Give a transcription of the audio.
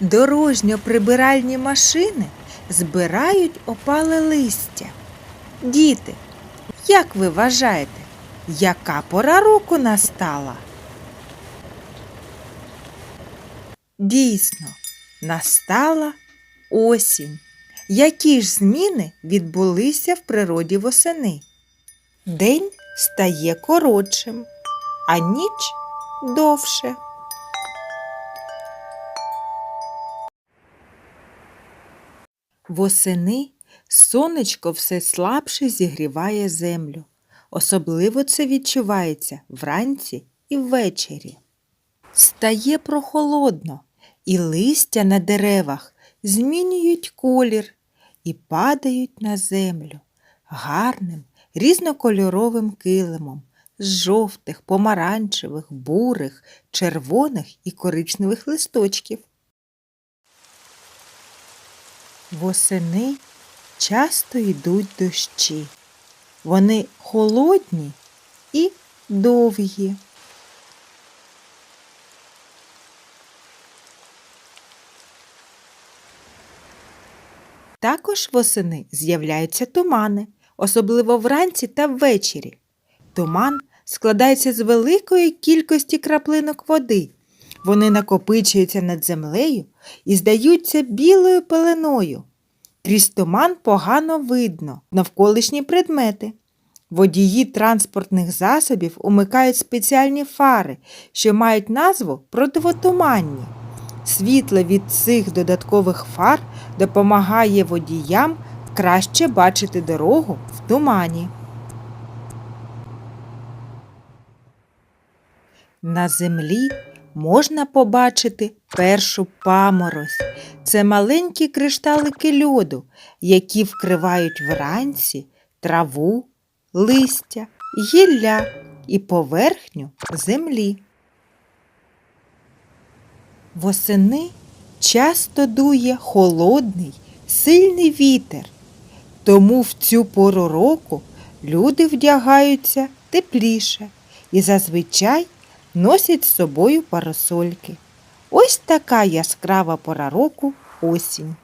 Дорожньо-прибиральні машини збирають опале листя. Діти, як ви вважаєте, яка пора року настала? Дійсно, настала осінь. Які ж зміни відбулися в природі восени? День стає коротшим, а ніч довше. Восени сонечко все слабше зігріває землю. Особливо це відчувається вранці і ввечері. Стає прохолодно, і листя на деревах змінюють колір і падають на землю гарним різнокольоровим килимом з жовтих, помаранчевих, бурих, червоних і коричневих листочків. Восени часто йдуть дощі. Вони холодні і довгі. Також восени з'являються тумани, особливо вранці та ввечері. Туман складається з великої кількості краплинок води. Вони накопичуються над землею і здаються білою пеленою. Крізь туман погано видно навколишні предмети. Водії транспортних засобів умикають спеціальні фари, що мають назву противотуманні. Світло від цих додаткових фар допомагає водіям краще бачити дорогу в тумані. На землі можна побачити першу паморозь. Це маленькі кришталики льоду, які вкривають вранці траву, листя, гілля і поверхню землі. Восени часто дує холодний, сильний вітер, тому в цю пору року люди вдягаються тепліше і зазвичай носять з собою парасольки. Ось така яскрава пора року осінь.